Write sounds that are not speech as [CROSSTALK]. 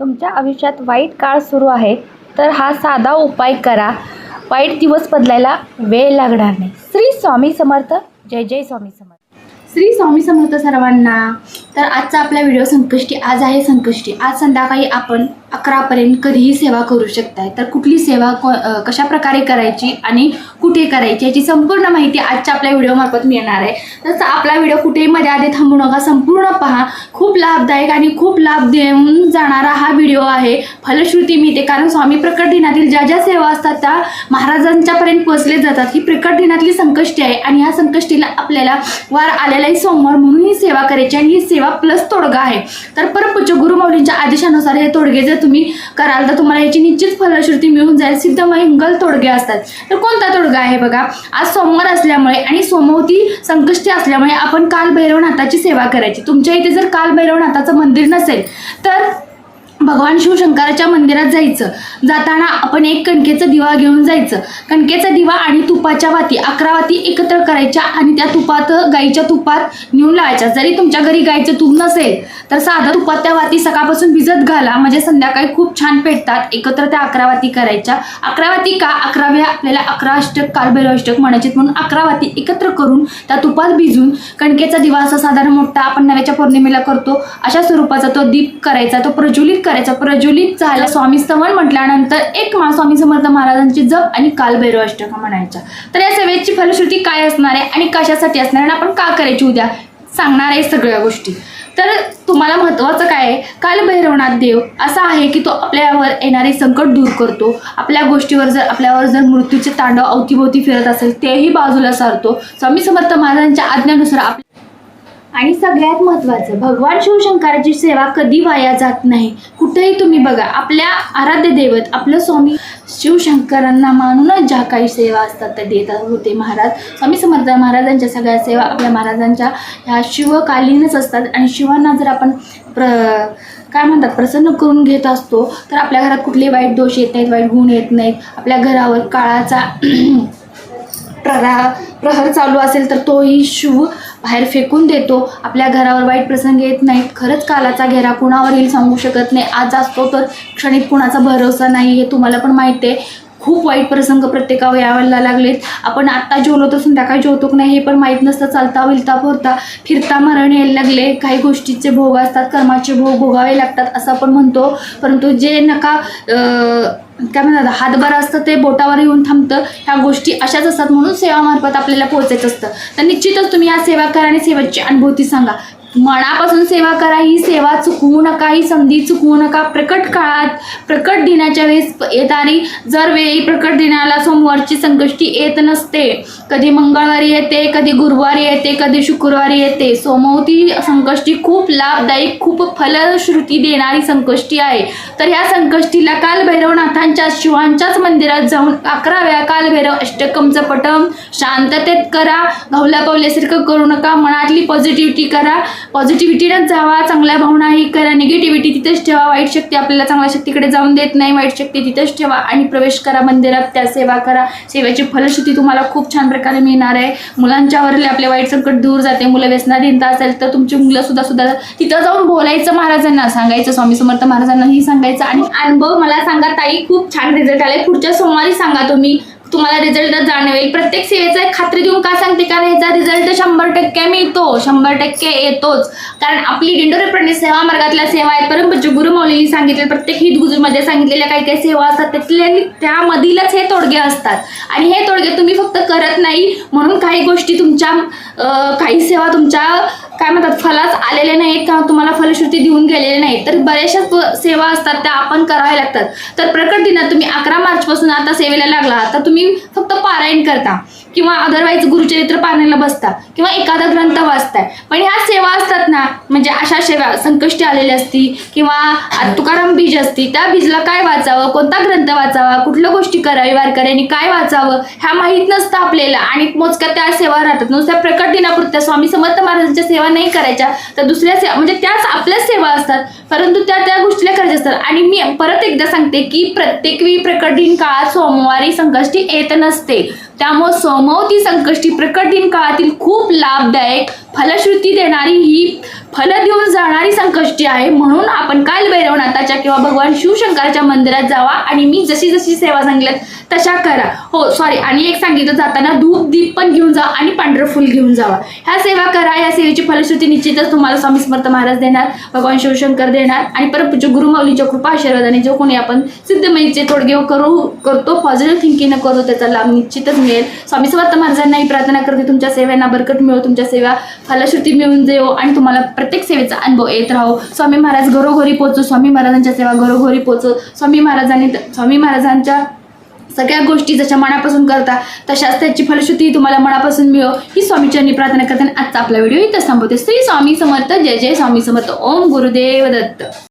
तुमच्या आयुष्यात वाईट काळ सुरू आहे तर हा साधा उपाय करा. वाईट दिवस बदलायला वेळ लागणार नाही. श्री स्वामी समर्थ. जय जय स्वामी समर्थ. श्री स्वामी समर्थ सर्वांना. तर आजचा आपला व्हिडिओ संकष्टी आज आहे संकष्टी. आज संध्याकाळी आपण अकरापर्यंत कधीही सेवा करू शकताय. तर कुठली सेवा कशा प्रकारे करायची आणि कुठे करायची याची संपूर्ण माहिती आजच्या आपल्या व्हिडिओमार्फत मिळणार आहे. तसं आपला व्हिडिओ कुठेही मध्ये आधी थांबू नका संपूर्ण पहा. खूप लाभदायक आणि खूप लाभ देऊन जाणारा हा व्हिडिओ आहे. फलश्रुती मिळते कारण स्वामी प्रकट दिनातील ज्या ज्या सेवा असतात त्या महाराजांच्यापर्यंत पोहोचले जातात. ही प्रकट दिनातली संकष्टी आहे आणि ह्या संकष्टीला आपल्याला वार आलेलाही सोमवार म्हणून ही सेवा करायची आणि ही सेवा प्लस तोडगा आहे. तर परमपूज्य गुरुमौलींच्या आदेशानुसार हे तोडगे जर तुम्ही कराल तर तुम्हाला याची निश्चित फलश्रुती मिळून जाईल. सिद्ध मंगल तोडगे असतात. तर कोणता तोडगा आहे बघा? आज सोमवार असल्यामुळे आणि सोमवती संकष्टी असल्यामुळे आपण काल भैरवनाथाची सेवा करायची. तुमच्या इथे जर काल भैरवनाथाचं मंदिर नसेल तर भगवान शिवशंकराच्या मंदिरात जायचं. जाताना आपण एक कणकेचा दिवा घेऊन जायचं. कणकेचा दिवा आणि तुपाच्या वाती अकरा वाती एकत्र करायच्या आणि त्या तुपात गाईच्या तुपात नेऊन लावायच्या. जरी तुमच्या घरी गाईचं तूप नसेल तर साधं तुपात त्या वाती सकाळपासून भिजत घाला. म्हणजे संध्याकाळी खूप छान पेटतात. एकत्र त्या अकरा वाती करायच्या. अकरा वाती का? अकराव्या आपल्याला अकरा अष्टक कालभैरव अष्टक म्हणायचे म्हणून अकरा वाती एकत्र करून त्या तुपात भिजून कणकेचा दिवा असा साधारण मोठा आपण नव्याच्या पौर्णिमेला करतो. अशा स्वरूपाचा तो दीप करायचा. तो प्रज्वलित करायचा. प्रज्वलित झाला स्वामी स्तवन म्हटल्यानंतर एक मा स्वामी समर्थ महाराजांची जप आणि कालभैरव अष्टका म्हणायच्या. तर या सेवेची फलश्रुती काय असणार आहे आणि कशासाठी असणार आहे आणि आपण का करायची उद्या? सांगणार आहे सगळ्या गोष्टी. तर तुम्हाला महत्त्वाचं काय आहे? कालभैरवनाथ देव असा आहे की तो आपल्यावर येणारे संकट दूर करतो. आपल्या गोष्टीवर जर आपल्यावर जर मृत्यूचे तांडव अवतीभोवती फिरत असेल तेही बाजूला सारतो. स्वामी समर्थ महाराजांच्या आज्ञानुसार आप आणि सगळ्यात महत्त्वाचं भगवान शिवशंकराची सेवा कधी वाया जात नाही. कुठेही तुम्ही बघा आपल्या आराध्य दैवत आपलं स्वामी शिवशंकरांना मानूनच ज्या काही सेवा असतात त्या देतात होते महाराज. स्वामी समर्थ महाराजांच्या सगळ्या सेवा आपल्या महाराजांच्या ह्या शिवकालीनच असतात. आणि शिवांना जर आपण प्र काय म्हणतात प्रसन्न करून घेत असतो तर आपल्या घरात कुठले वाईट दोष येत नाहीत वाईट गुण येत नाहीत. आपल्या घरावर काळाचा [CLEARS THROAT] प्ररा प्रहर चालू असेल तर तोही शिव बाहेर फेकून देतो. आपल्या घरावर वाईट प्रसंग येत नाहीत. खरंच कालाचा घेरा कुणावर येईल सांगू शकत नाही. आज असतो तर क्षणिक कुणाचा भरोसा नाही हे तुम्हाला पण माहिती आहे. खूप वाईट प्रसंग प्रत्येकावर यावायला लागलेत. आपण आत्ता जेवलो तर संध्याकाळी जेवतो की नाही हे पण माहीत नसतं. चालता विलता फोरता फिरता मरण यायला लागले. काही गोष्टीचे भोग असतात. कर्माचे भोग भोगावे लागतात असं आपण म्हणतो. परंतु जे नका काय म्हणतात हातभार असतं ते बोटावर येऊन थांबतं. ह्या गोष्टी अशाच असतात म्हणून सेवामार्फत आपल्याला पोहोचायचं असतं. तर निश्चितच तुम्ही या सेवा करा आणि सेवेची अनुभूती सांगा. मनापासून सेवा करा ही सेवा चुकवू नका ही संधी चुकवू नका. प्रकट काळात प्रकट दिनाच्या वेळेस येतानी येणारी जर वेळी प्रकट दिनाला सोमवारची संकष्टी येत नसते कधी मंगळवारी येते कधी गुरुवारी येते कधी शुक्रवारी येते सोमवती संकष्टी खूप लाभदायी खूप फलश्रुती देणारी संकष्टी आहे. तर ह्या संकष्टीला काल भैरवनाथांच्या शिवांच्याच मंदिरात जाऊन अकरा वेळा कालभैरव अष्टकमचं पटम शांततेत करा. घावल्या पावल्यासारखं करू नका मनातली पॉझिटिव्हिटी करा. पॉझिटिव्हिटीनंच जावा चांगल्या भावना ही करा. निगेटिव्हिटी तिथेच ठेवा. वाईट शक्ती आपल्याला चांगल्या शक्तीकडे जाऊन देत नाही. वाईट शक्ती तिथेच ठेवा आणि प्रवेश करा मंदिरात. त्या सेवा करा. सेवेची फलश्रुती तुम्हाला खूप छान प्रकारे मिळणार आहे. मुलांच्यावरले आपले वाईट संकट दूर जाते. मुलं व्यसनाधीनता असेल तर तुमची मुलं सुद्धा सुद्धा तिथं जाऊन बोलायचं महाराजांना सांगायचं. स्वामी समर्थ महाराजांनाही सांगायचं. आणि अनुभव मला सांगा ताई. खूप छान रिझल्ट आले. पुढच्या सोमवारी सांगा तुम्ही. तुम्हाला रिझल्ट जाणवेल. प्रत्येक सेवेचा खात्री देऊन का सांगते? कारण ह्याचा रिझल्ट शंभर टक्के मिळतो. शंभर टक्के येतोच. कारण आपली दिंडोरी सेवा मार्गातल्या सेवा आहेत. परंतु गुरुमौलींनी सांगितले प्रत्येक हितगुजूमध्ये सांगितलेल्या काही काही सेवा असतात त्यातल्या त्यामधीलच हे तोडगे असतात. आणि हे तोडगे तुम्ही फक्त करत नाही. म्हणून काही गोष्टी तुमच्या काही सेवा तुमच्या काय म्हणतात फलाच आलेले नाहीत किंवा तुम्हाला फलश्रुती देऊन गेलेले नाहीत. तर बऱ्याचशा सेवा असतात त्या आपण कराव्या लागतात. तर प्रकट दिनात तुम्ही अकरा मार्चपासून आता सेवेला लागला. तर तुम्ही फक्त पारायण करता किंवा अदरवाईज गुरुचरित्र पारायणाला बसता किंवा एखादा ग्रंथ वाचताय. पण ह्या सेवा असतात ना म्हणजे अशा सेवा संकष्टी आलेल्या असती किंवा तुकाराम बीज असती त्या बीजला काय वाचावं कोणता ग्रंथ वाचावा कुठल्या गोष्टी करावी वारकऱ्यांनी काय वाचावं ह्या माहीत नसतं आपल्याला. आणि मोजक्या त्या सेवा राहतात. नुसत्या प्रकट दिनापुरत्या स्वामी समर्थ महाराजांच्या सेवा नाही करायच्या तर दुसऱ्या सेवा म्हणजे त्याच आपल्याच सेवा असतात. परंतु त्या त्या गोष्टीला करायच्या असतात. आणि मी परत एकदा सांगते की प्रत्येक वेळी प्रकटीन काळात सोमवारी संकष्टी येत नसते. त्यामुळे सोमवती संकष्टी प्रकटीन काळातील खूप लाभदायक फलश्रुती देणारी ही फल देऊन जाणारी संकष्टी आहे. म्हणून आपण काल भैरवनाथाच्या किंवा भगवान शिवशंकराच्या मंदिरात जावा आणि मी जशी जशी सेवा सांगितल्यात तशा करा. हो सॉरी आणि एक सांगितलं जाताना धूप दीप पण घेऊन जा आणि पांढरं फुल घेऊन जावा. ह्या सेवा करा या सेवेची फलश्रुती निश्चितच तुम्हाला स्वामी समर्थ महाराज देणार भगवान शिवशंकर देणार आणि परमपूज्य गुरुमाऊलीच्या कृपा आशीर्वादाने जो कोणी आपण सिद्धमयीचे तोडगे करू करतो पॉझिटिव्ह थिंकिंग करतो त्याचा लाभ निश्चितच मिळेल. स्वामी समर्थ महाराजांनाही प्रार्थना करते तुमच्या सेवांना बरकत मिळो तुमच्या सेवा फलश्रुती मिळून देऊ आणि तुम्हाला प्रत्येक सेवेचा अनुभव येत राहो. स्वामी महाराज घरोघरी पोचो स्वामी महाराजांच्या सेवा घरोघरी पोचो स्वामी महाराजांनी स्वामी महाराजांच्या सगळ्या गोष्टी जशा मनापासून करता तशाच त्याची फलश्रुती तुम्हाला मनापासून मिळो. ही स्वामीचरणी प्रार्थना करताना आजचा आपला व्हिडिओ इथं थांबवते. श्री स्वामी समर्थ जय जय स्वामी समर्थ. ओम गुरुदेव दत्त.